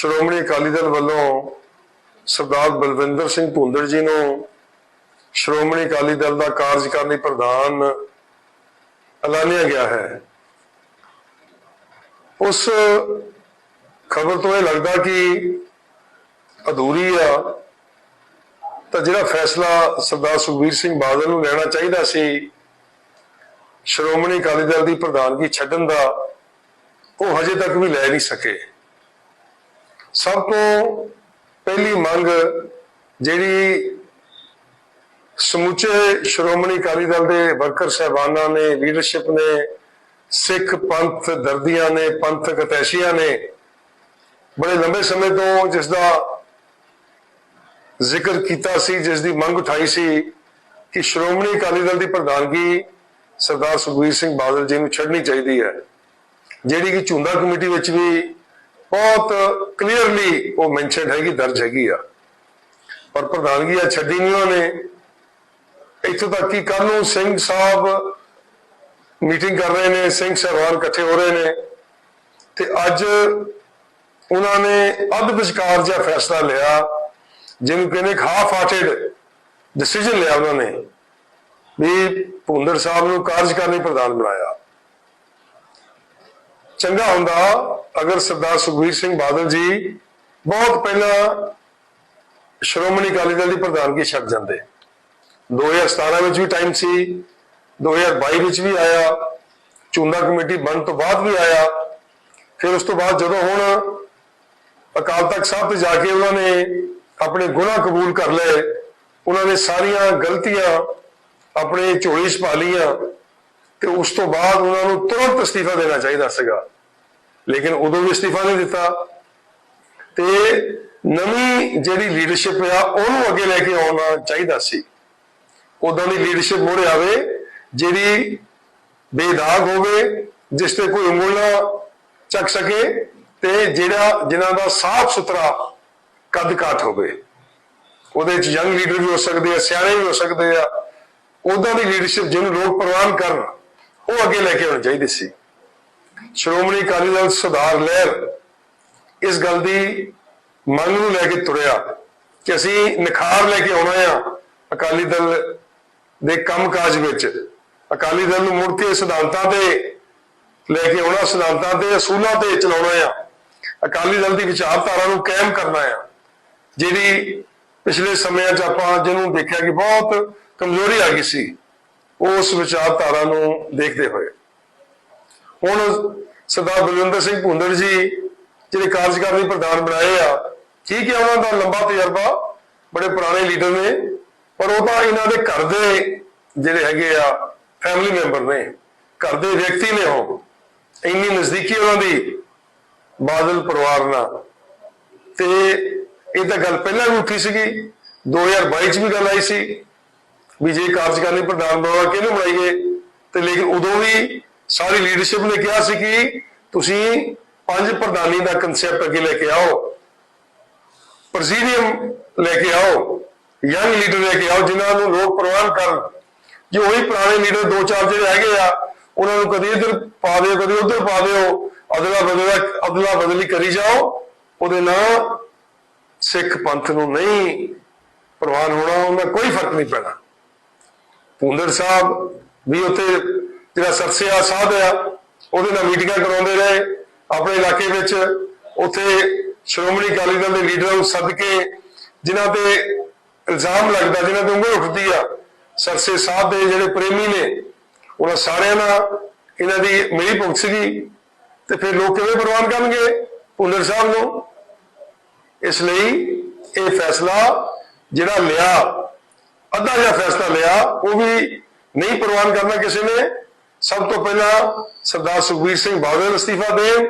ਸ਼੍ਰੋਮਣੀ ਅਕਾਲੀ ਦਲ ਵੱਲੋਂ ਸਰਦਾਰ ਬਲਵਿੰਦਰ ਸਿੰਘ ਭੁੰਦੜ ਜੀ ਨੂੰ ਸ਼੍ਰੋਮਣੀ ਅਕਾਲੀ ਦਲ ਦਾ ਕਾਰਜਕਾਰਨੀ ਪ੍ਰਧਾਨ ਐਲਾਨਿਆ ਗਿਆ ਹੈ। ਉਸ ਖਬਰ ਤੋਂ ਇਹ ਲੱਗਦਾ ਕਿ ਅਧੂਰੀ ਆ ਤਾਂ ਜਿਹੜਾ ਫੈਸਲਾ ਸਰਦਾਰ ਸੁਖਬੀਰ ਸਿੰਘ ਬਾਦਲ ਨੂੰ ਲੈਣਾ ਚਾਹੀਦਾ ਸੀ ਸ਼੍ਰੋਮਣੀ ਅਕਾਲੀ ਦਲ ਦੀ ਪ੍ਰਧਾਨਗੀ ਛੱਡਣ ਦਾ ਉਹ ਹਜੇ ਤੱਕ ਵੀ ਲੈ ਨਹੀਂ ਸਕੇ। ਸਭ ਤੋਂ ਪਹਿਲੀ ਮੰਗ ਜਿਹੜੀ ਸਮੁੱਚੇ ਸ਼੍ਰੋਮਣੀ ਅਕਾਲੀ ਦਲ ਦੇ ਵਰਕਰ ਸਹਿਬਾਨਾਂ ਨੇ ਲੀਡਰਸ਼ਿਪ ਨੇ, ਸਿੱਖ ਪੰਥ ਦਰਦੀਆਂ ਨੇ ਪੰਥਕ ਤੈਸ਼ੀਆਂ ਨੇ, ਬੜੇ ਲੰਬੇ ਸਮੇਂ ਤੋਂ ਜਿਸ ਦਾ ਜ਼ਿਕਰ ਕੀਤਾ ਸੀ ਜਿਸ ਦੀ ਮੰਗ ਉਠਾਈ ਸੀ ਕਿ ਸ਼੍ਰੋਮਣੀ ਅਕਾਲੀ ਦਲ ਦੀ ਪ੍ਰਧਾਨਗੀ ਸਰਦਾਰ ਸੁਖਬੀਰ ਸਿੰਘ ਬਾਦਲ ਜੀ ਨੂੰ ਛੱਡਣੀ ਚਾਹੀਦੀ ਹੈ। ਜਿਹੜੀ ਕਿ ਝੁੰਦਾ ਕਮੇਟੀ ਵਿੱਚ ਵੀ ਬਹੁਤ ਕਲੀਅਰਲੀ ਉਹ ਮੈਂਸ਼ਨ ਹੈਗੀ, ਦਰਜ ਹੈਗੀ ਆ। ਪਰ ਪ੍ਰਧਾਨਗੀ ਆ, ਛੱਡੀ ਨਹੀਂ ਉਹਨੇ। ਇੱਥੋਂ ਤੱਕ ਕਿ ਕੱਲ ਨੂੰ ਸਿੰਘ ਸਾਹਿਬ ਮੀਟਿੰਗ ਕਰ ਰਹੇ ਨੇ, ਸਿੰਘ ਸਾਹਿਬਾਨ ਇਕੱਠੇ ਹੋ ਰਹੇ ਨੇ। ਤੇ ਅੱਜ ਉਹਨਾਂ ਨੇ ਅੱਧ ਵਿਚਕਾਰ ਜਿਹਾ ਫੈਸਲਾ ਲਿਆ, ਜਿਹਨੂੰ ਕਹਿੰਦੇ ਹਾਫ ਹਾਰਟਡ ਡਿਸੀਜਨ ਲਿਆ ਉਹਨਾਂ ਨੇ, ਵੀ ਭੁੰਦਰ ਸਾਹਿਬ ਨੂੰ ਕਾਰਜਕਾਰਨੀ ਪ੍ਰਧਾਨ ਬਣਾਇਆ। ਚੰਗਾ ਹੁੰਦਾ ਅਗਰ ਸਰਦਾਰ ਸੁਖਬੀਰ ਸਿੰਘ ਬਾਦਲ ਜੀ ਬਹੁਤ ਪਹਿਲਾਂ ਸ਼੍ਰੋਮਣੀ ਅਕਾਲੀ ਦਲ ਦੀ ਪ੍ਰਧਾਨਗੀ ਛੱਡ ਜਾਂਦੇ। 2017 ਵਿੱਚ ਵੀ ਟਾਈਮ ਸੀ 2022 ਵਿੱਚ ਵੀ ਆਇਆ ਚੁੰਦਾ ਕਮੇਟੀ ਬਣਨ ਤੋਂ ਬਾਅਦ ਵੀ ਆਇਆ। ਫਿਰ ਉਸ ਤੋਂ ਬਾਅਦ ਜਦੋਂ ਹੁਣ ਅਕਾਲ ਤਖਤ ਸਾਹਿਬ ਤੇ ਜਾ ਕੇ ਉਹਨਾਂ ਨੇ ਆਪਣੇ ਗੁਨਾਹ ਕਬੂਲ ਕਰ ਲਏ, ਉਹਨਾਂ ਨੇ ਸਾਰੀਆਂ ਗਲਤੀਆਂ ਆਪਣੇ ਝੋਲੀ 'ਚ ਪਾ ਲਈਆਂ। ਤੇ ਉਸ ਤੋਂ ਬਾਅਦ ਉਹਨਾਂ ਨੂੰ ਤੁਰੰਤ ਅਸਤੀਫਾ ਦੇਣਾ ਚਾਹੀਦਾ ਸੀਗਾ। ਲੇਕਿਨ ਉਦੋਂ ਵੀ ਅਸਤੀਫਾ ਨਹੀਂ ਦਿੱਤਾ। ਤੇ ਨਵੀਂ ਜਿਹੜੀ ਲੀਡਰਸ਼ਿਪ ਆ, ਉਹਨੂੰ ਅੱਗੇ ਲੈ ਕੇ ਆਉਣਾ ਚਾਹੀਦਾ ਸੀ। ਉਦਾਂ ਦੀ ਲੀਡਰਸ਼ਿਪ ਮੋੜੇ ਆਵੇ, ਜਿਹੜੀ ਬੇਦਾਗ ਹੋਵੇ, ਜਿਸ ਤੇ ਕੋਈ ਉਂਗਲ ਨਾ ਚੱਕ ਸਕੇ ਤੇ ਜਿਹੜਾ, ਜਿਨ੍ਹਾਂ ਦਾ ਸਾਫ਼ ਸੁਥਰਾ ਕੱਦ ਕਾਠ ਹੋਵੇ। ਉਹਦੇ ਵਿੱਚ ਯੰਗ ਲੀਡਰ ਵੀ ਹੋ ਸਕਦੇ ਆ, ਸਿਆਣੇ ਵੀ ਹੋ ਸਕਦੇ ਆ। ਉਦਾਂ ਦੀ ਲੀਡਰਸ਼ਿਪ ਜਿਹਨੂੰ ਲੋਕ ਪ੍ਰਵਾਨ ਕਰਨ ਉਹ ਅੱਗੇ ਲੈ ਕੇ ਆਉਣੀ ਚਾਹੀਦੀ ਸੀ। ਸ਼੍ਰੋਮਣੀ ਅਕਾਲੀ ਦਲ ਸੁਧਾਰ ਲਹਿਰ ਇਸ ਗੱਲ ਦੀ ਮੰਗ ਨੂੰ ਲੈ ਕੇ ਤੁਰਿਆ ਕਿ ਅਸੀਂ ਨਿਖਾਰ ਲੈ ਕੇ ਆਉਣਾ ਆ ਅਕਾਲੀ ਦਲ ਦੇ ਕੰਮਕਾਜ ਵਿੱਚ। ਅਕਾਲੀ ਦਲ ਨੂੰ ਮੁੜ ਕੇ ਸਿਧਾਂਤਾਂ ਤੇ ਲੈ ਕੇ ਆਉਣਾ, ਸਿਧਾਂਤਾਂ ਤੇ, ਅਸੂਲਾਂ ਤੇ ਚਲਾਉਣਾ ਆ। ਅਕਾਲੀ ਦਲ ਦੀ ਵਿਚਾਰਧਾਰਾ ਨੂੰ ਕਾਇਮ ਕਰਨਾ ਆ, ਜਿਹੜੀ ਪਿਛਲੇ ਸਮਿਆਂ 'ਚ ਆਪਾਂ ਜਿਹਨੂੰ ਦੇਖਿਆ ਕਿ ਬਹੁਤ ਕਮਜ਼ੋਰੀ ਆ ਗਈ ਸੀ। ਉਸ ਵਿਚਾਰਧਾਰਾ ਨੂੰ ਦੇਖਦੇ ਹੋਏ। ਹੁਣ ਸਰਦਾਰ ਬਲਵਿੰਦਰ ਸਿੰਘ ਭੁੰਦੜ ਜੀ, ਜਿਹੜੇ ਕਾਰਜਕਾਰੀ ਪ੍ਰਧਾਨ ਬਣਾਏ ਆ, ਠੀਕ ਹੈ, ਉਹਨਾਂ ਦਾ ਲੰਬਾ ਤਜਰਬਾ ਬੜੇ ਪੁਰਾਣੇ ਲੀਡਰ ਨੇ, ਪਰ ਉਹ ਤਾਂ ਇਹਨਾਂ ਦੇ ਘਰ ਦੇ ਜਿਹੜੇ ਹੈਗੇ ਆ ਫੈਮਿਲੀ ਮੈਂਬਰ ਨੇ, ਘਰ ਦੇ ਵਿਅਕਤੀ ਨੇ ਉਹ। ਇੰਨੀ ਨਜ਼ਦੀਕੀ ਉਹਨਾਂ ਦੀ ਬਾਦਲ ਪਰਿਵਾਰ ਨਾਲ। ਤੇ ਇਹ ਤਾਂ ਗੱਲ ਪਹਿਲਾਂ ਵੀ ਉੱਠੀ ਸੀਗੀ 2022 ਚ ਵੀ ਗੱਲ ਆਈ ਸੀ। ਵੀ ਜੇ ਕਾਰਜਕਾਰੀ ਪ੍ਰਧਾਨ ਬਣਾਉਣਾ ਕਿਹਨੂੰ ਬਣਾਈਏ, ਤੇ ਲੇਕਿਨ ਉਦੋਂ ਵੀ ਸਾਰੀ ਲੀਡਰਸ਼ਿਪ ਨੇ ਕਿਹਾ ਸੀ ਕਿ ਤੁਸੀਂ ਪੰਜ ਪ੍ਰਧਾਨੀ ਦਾ ਕਨਸੈਪਟ ਅੱਗੇ ਲੈ ਕੇ ਆਓ ਪ੍ਰੈਜ਼ੀਡੀਅਮ ਲੈ ਕੇ ਆਓ ਯੰਗ ਲੀਡਰ ਲੈ ਕੇ ਆਓ, ਜਿਨ੍ਹਾਂ ਨੂੰ ਲੋਕ ਪ੍ਰਵਾਨ ਕਰਨ। ਜੋ ਉਹੀ ਪੁਰਾਣੇ ਲੀਡਰ ਦੋ ਚਾਰ ਜਿਹੜੇ ਹੈਗੇ ਆ, ਉਹਨਾਂ ਨੂੰ ਕਦੀ ਇੱਧਰ ਪਾ ਦਿਓ, ਕਦੀ ਉੱਧਰ ਪਾ ਦਿਓ, ਅਦਲਾ ਬਦਲਾ, ਅਦਲਾ ਬਦਲੀ ਕਰੀ ਜਾਓ, ਉਹਦੇ ਨਾਲ ਸਿੱਖ ਪੰਥ ਨੂੰ ਨਹੀਂ ਪ੍ਰਵਾਨ ਹੋਣਾ ਉਹਨਾਂ ਕੋਈ ਫ਼ਰਕ ਨਹੀਂ ਪੈਣਾ। ਪੁੰਦਰ ਸਾਹਿਬ ਵੀ ਉੱਥੇ ਜਿਹੜਾ ਸਰਸਿਆ ਸਾਧ ਆ, ਉਹਦੇ ਨਾਲ ਮੀਟਿੰਗਾਂ ਕਰਾਉਂਦੇ ਰਹੇ। ਆਪਣੇ ਇਲਾਕੇ ਵਿੱਚ ਉੱਥੇ ਸ਼੍ਰੋਮਣੀ ਅਕਾਲੀ ਦਲ ਦੇ ਲੀਡਰਾਂ ਨੂੰ ਸੱਦ ਕੇ ਜਿਨ੍ਹਾਂ ਤੇ ਇਲਜ਼ਾਮ ਲੱਗਦਾ, ਜਿਨ੍ਹਾਂ ਤੇ ਉਂਗਲ ਉੱਠਦੀ ਆ, ਸਰਸੇ ਸਾਹਿਬ ਦੇ ਜਿਹੜੇ ਪ੍ਰੇਮੀ ਨੇ, ਉਹਨਾਂ ਸਾਰਿਆਂ ਨਾਲ ਇਹਨਾਂ ਦੀ ਮਿਲੀ ਭੁਗਤ ਸੀਗੀ ਤੇ ਫਿਰ ਲੋਕ ਕਿਵੇਂ ਪ੍ਰਵਾਨ ਕਰਨਗੇ ਪੁੰਦਰ ਸਾਹਿਬ ਨੂੰ? ਇਸ ਲਈ ਇਹ ਫੈਸਲਾ ਜਿਹੜਾ ਲਿਆ, ਅੱਧਾ ਜਿਹਾ ਫੈਸਲਾ ਲਿਆ ਉਹ ਵੀ ਨਹੀਂ ਪ੍ਰਵਾਨ ਕਰਨਾ ਕਿਸੇ ਨੇ। ਸਭ ਤੋਂ ਪਹਿਲਾਂ ਸਰਦਾਰ ਸੁਖਬੀਰ ਸਿੰਘ ਬਾਦਲ ਅਸਤੀਫਾ ਦੇਣ।